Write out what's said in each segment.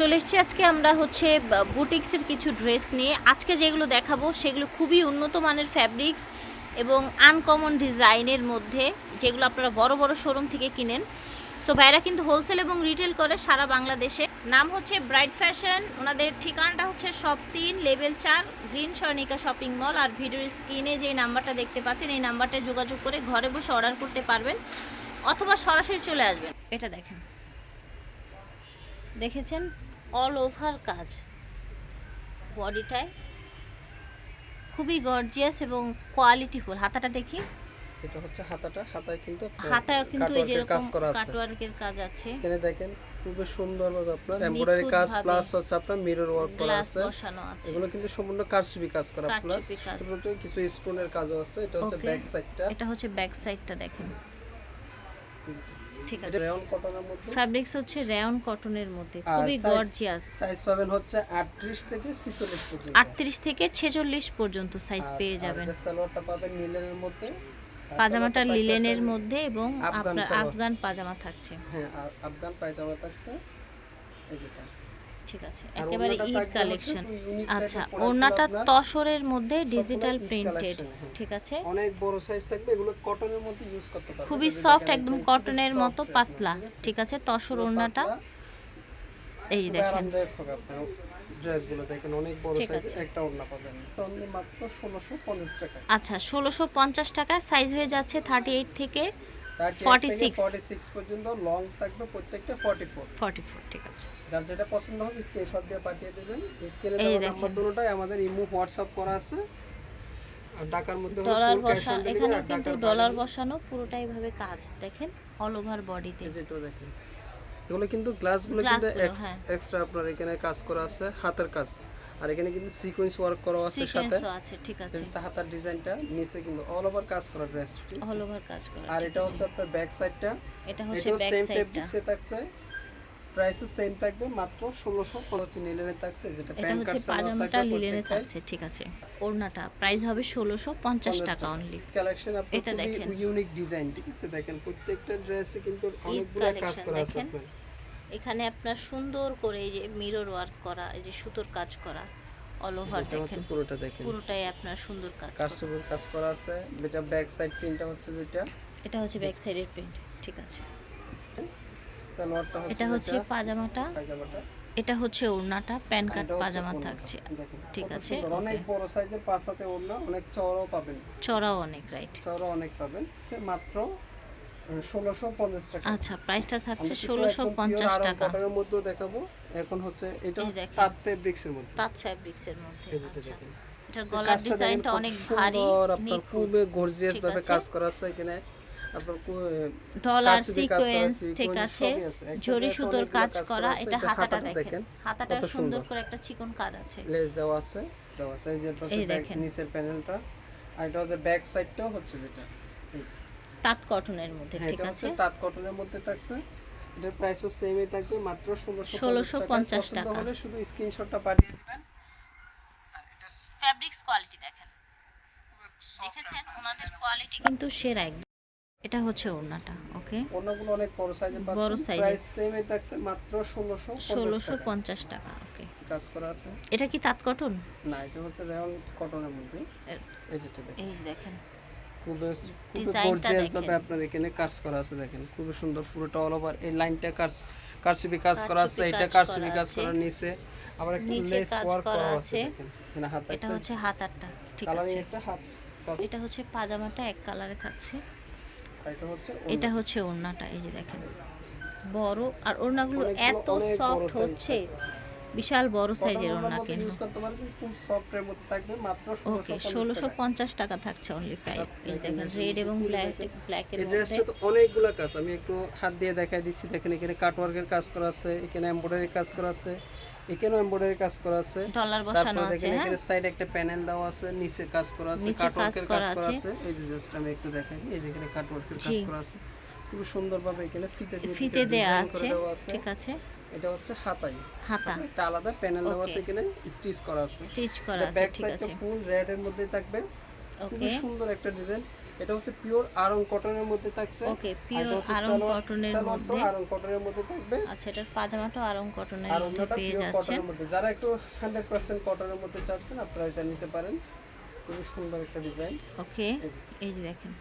চলে এসেছি। আজকে আমরা হচ্ছে বুটিক্সের কিছু ড্রেস নিয়ে। আজকে যেগুলো দেখাবো, সেগুলো খুবই উন্নত মানের ফ্যাব্রিক্স এবং আনকমন ডিজাইনের মধ্যে, যেগুলো আপনারা বড় বড় শোরুম থেকে কিনেন। সো ভাইরা কিন্তু হোলসেল এবং রিটেল করে সারা বাংলাদেশে। নাম হচ্ছে ব্রাইট ফ্যাশন ওনাদের ঠিকানাটা হচ্ছে সব তিন লেভেল চার গ্রিন স্বর্ণিকা শপিং মল আর ভিডিওর স্ক্রিনে যে নাম্বারটা দেখতে পাচ্ছেন, এই নাম্বারটা যোগাযোগ করে ঘরে বসে অর্ডার করতে পারবেন অথবা সরাসরি চলে আসবেন। এটা দেখেন। দেখেছেন? অল ওভার কাজ। বডিটায় খুবই গর্জিয়াস এবং কোয়ালিটিফুল হাতাটা দেখি। এটা হচ্ছে হাতাটা। হাতায় কিন্তু হাতায় কিন্তু এই যেরকম কাজ করা আছে। কাটওয়ার্কের কাজ আছে। এখানে দেখেন খুবই সুন্দরভাবে আপনার এমব্রয়ডারি কাজ প্লাস হচ্ছে আপনার মিরর ওয়ার্ক করা আছে। এগুলো কিন্তু সম্পূর্ণ কারচুপি কাজ করা প্লাস ছোট কিছু স্টোনের কাজও আছে। এটা হচ্ছে. ব্যাক সাইডটা এটা হচ্ছে ব্যাক সাইডটা দেখেন। ঠিক আছে। রেয়ন কটনের মধ্যে? ফ্যাব্রিক্স হচ্ছে রেয়ন কটনের মধ্যে। খুবই গর্জিয়াস সাইজ পাবেন হচ্ছে 38 থেকে 46 পর্যন্ত। আটত্রিশ থেকে ছেচল্লিশ পর্যন্ত সাইজ পেয়ে যাবেন। সালোয়ারটা পাবেন নীলের মধ্যে। পাজামাটা লিলেনের মধ্যে। এবং আফগান আপনার আফগান পাজামা থাকছে। হ্যাঁ আফগান পাজামা থাকছে। এই যেটা। ঠিক আছে একেবারে ঈদ কালেকশন আচ্ছা ওড়নাটা তসরের মধ্যে ডিজিটাল প্রিন্টেড হ্যাঁ। ঠিক আছে? অনেক বড় সাইজ থাকবে এগুলো কটনের মধ্যে ইউজ করতে পারবেন খুবই সফট একদম কটনের মতো পাতলা ঠিক আছে? তসর ওড়নাটা। এই দেখেন। আরামদায়ক হবে আপনার ড্রেসগুলো দেখেন অনেক বড় সাইজ একটা ওড়না পাবেন। তো মাত্র 1650 টাকা আচ্ছা ষোলোশো পঞ্চাশ টাকা সাইজ হয়ে যাচ্ছে থার্টি এইট থেকে 38 46 46 পর্যন্ত লং থাকবে প্রত্যেকটা 44 ফর্টি ফোর ঠিক আছে। যার যেটা পছন্দ হবে স্ক্রিনশট দিয়ে পাঠিয়ে দেবেন। স্ক্রিনে দেওয়া নাম্বার দুটোটাই আমাদের ইমো হোয়াটসঅ্যাপ করা আছে। আর ঢাকার মধ্যে ডলার এখানে কিন্তু ডলার বসানো পুরোটাই ভাবে কাজ। দেখেন অল ওভার বডিতে এই যেটা দেখেন। এগুলো কিন্তু গ্লাসগুলো কিন্তু হ্যাঁ। এক্সট্রা আপনার এখানে কাজ করা আছে হাতের কাজ। আর এখানে কিন্তু সিকোয়েন্স ওয়ার্ক করা আছে সাথে। আছে ঠিক আছে। হাতার ডিজাইনটা নিচে কিন্তু অল ওভার কাজ করা ড্রেস অল ওভার কাজ করা আর এটা হচ্ছে আপনার ব্যাক সাইডটা এটা হচ্ছে ব্যাক সেম সাইডটা ফেব্রিক্সে থাকছে। প্রাইসও সেম থাকবে মাত্র ষোলোশো হচ্ছে নিলেনে থাকছে যেটা এটা প্যান হচ্ছে কার্ড সালোয়ার পাজামাটা লিলেনে থাকছে ঠিক আছে। ওড়নাটা প্রাইস হবে ষোলোশো পঞ্চাশ টাকা অনলি কালেকশন আপনি এটা দেখেন। ইউনিক ডিজাইন ঠিক আছে? দেখেন প্রত্যেকটা ড্রেসে কিন্তু অনেকগুলো কাজ করা আছে দেখেন। এখানে আপনার সুন্দর করে এই যে মিরর ওয়ার্ক করা এই যে সুতোর কাজ করা অল ওভার দেখেন। পুরোটা দেখেন। পুরোটাই আপনার সুন্দর কাজ করা। কারচুপির কাজ করা আছে এটা ব্যাক সাইড প্রিন্টটা হচ্ছে যেটা। এটা হচ্ছে ব্যাক সাইডের প্রিন্ট ঠিক আছে। এটা হচ্ছে যেটা, পাজামাটা। এটা হচ্ছে ওড়নাটা প্যান এটা পাজামা থাকছে। ঠিক আছে, অনেক বড় সাইজের পাঁচ হাতে ওড়না অনেক চওড়াও পাবেন। চড়াও অনেক রাইট চওড়া অনেক পাবেন। মাত্র ষোলোশো পঞ্চাশ টাকা। আচ্ছা প্রাইসটা থাকছে ষোলোশো পঞ্চাশ টাকা। কটনের মধ্যেও দেখাবো। এখন হচ্ছে এটা তাঁত ফেব্রিক্স এর মধ্যে। তাঁত ফ্যাব্রিক্স এর মধ্যে আচ্ছা। এটার গলার ডিজাইনটা অনেক ভারী আপনার খুবই গর্জিয়াস ভাবে কাজ করা আছে এখানে। ডলার সিকোয়েন্স ঠিক আছে। জরি সুতোর কাজ করা এটা হাতাটা দেখেন। হাতাটা সুন্দর। করে একটা চিকন কাজ আছে। লেস দেওয়া আছে দেওয়া আছে। এই যে। নিচের প্যানেলটা আর এটা হচ্ছে ব্যাক সাইডটাও হচ্ছে যেটা। তাঁত কটনের মধ্যে হ্যাঁ, ঠিক আছে? তাঁত কটনের মধ্যে থাকছে। এটার প্রাইসও সেমই থাকবে মাত্র ষোলোশো 1650 পছন্দ টাকা। হলে শুধু স্ক্রিনশটটা পাঠিয়ে দিবেন। আর এটার ফ্যাব্রিক্স কোয়ালিটি দেখেন। দেখেছেন? ওনাদের কোয়ালিটি কিন্তু সেরা একদম। এটা হচ্ছে ওড়নাটা ওকে? অন্যগুলো অনেক বড় সাইজের বড় পাচ্ছেন। size-এর। প্রাইস সেমই থাকছে মাত্র ষোলোশো ষোলোশো পঞ্চাশ টাকা ওকে। কাজ করা আছে। এটা কি তাঁত কটন না এটা হচ্ছে রেয়ন কটনের মধ্যে। এই যে দেখেন। খুবই গর্জিয়াস ভাবে আপনার এখানে কাজ করা আছে দেখেন। খুবই সুন্দর পুরোটা অল ওভার এই লাইনটা কাজ কারচুপি কাজ করা আছে এটা কাজ কাজ। করা নিচে। আবার একটু লেস ওয়ার্ক করা আছে। দেখেন এখানে এটা হচ্ছে হাতারটা ঠিক আছে। একটা হাত এটা হচ্ছে পাজামাটা এক কালারে থাকছে। এটা হচ্ছে এটা হচ্ছে ওড়নাটা এই যে দেখেন। বড় আর ওড়নাগুলো এত সফট হচ্ছে। বিশাল বড় সাইজের ওড়না কিন্তু ইউজ করতে পারবেন খুব সফট এর মধ্যে থাকবে মাত্র ওকে 1650 ষোলোশো টাকা। পঞ্চাশ টাকা থাকছে অনলি প্রাইস এই দেখেন রেড এবং ব্ল্যাক ব্ল্যাকের মধ্যে। ড্রেসটা তো অনেকগুলো কাজ আমি একটু হাত দিয়ে দেখাই দিচ্ছি। দেখেন এখানে কাটওয়ার্কের কাজ করা আছে এখানে এমব্রয়ডারি কাজ করা আছে এখানেও এমব্রয়ডারি কাজ করা আছে। ডলার বসানো আছে দেখেন হ্যাঁ? এখানে সাইডে একটা প্যানেল দেওয়া আছে নিচে কাজ করা আছে কাটওয়ার্কের করা কাজ করা আছে। এই যে জাস্ট আমি একটু দেখাই দিই। এই যে এখানে কাটওয়ার্কের কাজ করা আছে। খুব সুন্দরভাবে এখানে ফিতে দিয়ে ফিতে দেওয়া আছে। ঠিক আছে। এটা হচ্ছে হাতাই। হাতা। একটা আলাদা প্যানেল দেওয়া আছে. এখানে স্টিচ করা আছে। স্টিচ করা আছে ব্যাক সাইডটা ফুল রেড এর মধ্যে থাকবে। ওকে খুবই সুন্দর একটা ডিজাইন এটা হচ্ছে পিওর আরং কটনের মধ্যে থাকছে। ওকে পিওর আরং কটনের মধ্যে। আরং কটনের মধ্যে থাকবে। আচ্ছা এটার পাজামাটাও আরং কটনের মধ্যে পেয়ে যাচ্ছেন। মধ্যে। যারা একটু হান্ড্রেড পার্সেন্ট কটনের মধ্যে চাচ্ছেন আপনারা এটা নিতে পারেন। খুবই সুন্দর একটা ডিজাইন ওকে এই যে দেখেন।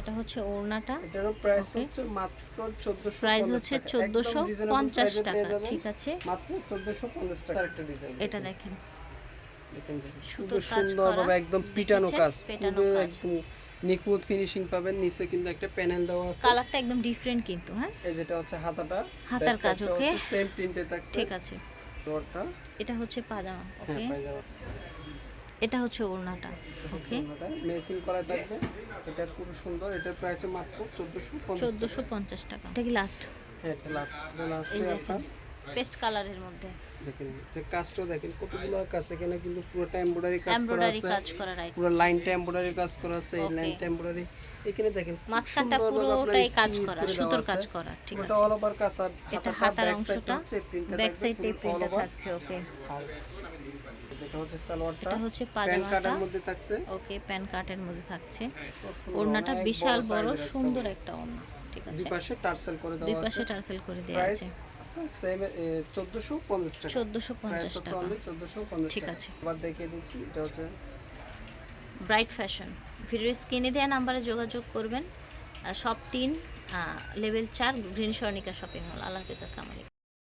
এটা হচ্ছে ওড়নাটা। এটারও প্রাইস হচ্ছে মাত্র চোদ্দশো প্রাইস হচ্ছে চোদ্দোশো পঞ্চাশ টাকা ঠিক আছে। মাত্র চোদ্দশো পঞ্চাশ টাকা। একটা ডিজাইন এটা দেখেন। সুতোর কাজ সুন্দর করা। একদম পিটানো কাজ। একদম নিখুঁত ফিনিশিং পাবেন। নিচে কিন্তু একটা প্যানেল দেওয়া আছে। কালারটা একদম ডিফারেন্ট কিন্তু হ্যাঁ? এই যেটা হচ্ছে হাতাটা। হাতার কাজ, okay? সেম প্রিন্টে থাকছে। ঠিক আছে। ডোরটা এটা হচ্ছে পাজামা হ্যাঁ ওকে পায়জামা এটা হচ্ছে ওড়নাটা ওকে? মেসিং করা থাকবে। এটা খুব সুন্দর এটা প্রাইস মাত্র চোদ্দশো পঞ্চাশ চোদ্দোশো পঞ্চাশ টাকা। এটা কি লাস্ট হ্যাঁ এটা লাস্ট এই লাস্টে আপনার পেস্ট কালারের মধ্যে। দেখেন এই কাজটাও দেখেন কতগুলো কাজ এখানে কিন্তু পুরোটা এমব্রয়ডারি কাজ করা আছে। কাজ করা রাইট পুরো লাইনটা এমব্রয়ডারি কাজ করা আছে এই Okay. লাইনটা এমব্রয়ডারি এখানে দেখেন মাঝখানটা পুরোটাই কাজ করা সুতোর কাজ করা ঠিক আছে। অল ওভার কাজ আর এটা হাতার অংশটা ব্যাক সাইডে পুরো প্রিন্টটা থাকছে ওকে এটা হচ্ছে সালোয়ারটা। এটা হচ্ছে পাজামাটা। কাটার মধ্যে থাকছে। ওকে প্যান কার্টের মধ্যে থাকছে। ওড়নাটা বিশাল বড় সুন্দর একটা ওড়না ঠিক দুই আছে। পাশে টার্সেল করে দুই দেওয়া পাশে আছে। টার্সেল করে দেওয়া আছে। সেম চোদ্দশো পঞ্চাশ টাকা। চোদ্দোশো প্রাইস পঞ্চাশ হচ্ছে টাকা। অনলি চোদ্দশো পঞ্চাশ ঠিক আছে। আবার দেখিয়ে দিচ্ছি এটা হচ্ছে ব্রাইট ফ্যাশন ভিডিওর স্ক্রিনে দেওয়া নাম্বারে যোগাযোগ করবেন। সব তিন লেভেল চার গ্রিন স্বর্ণিকা শপিং মল আল্লাহ হাফিজ আসসালামু আলাইকুম।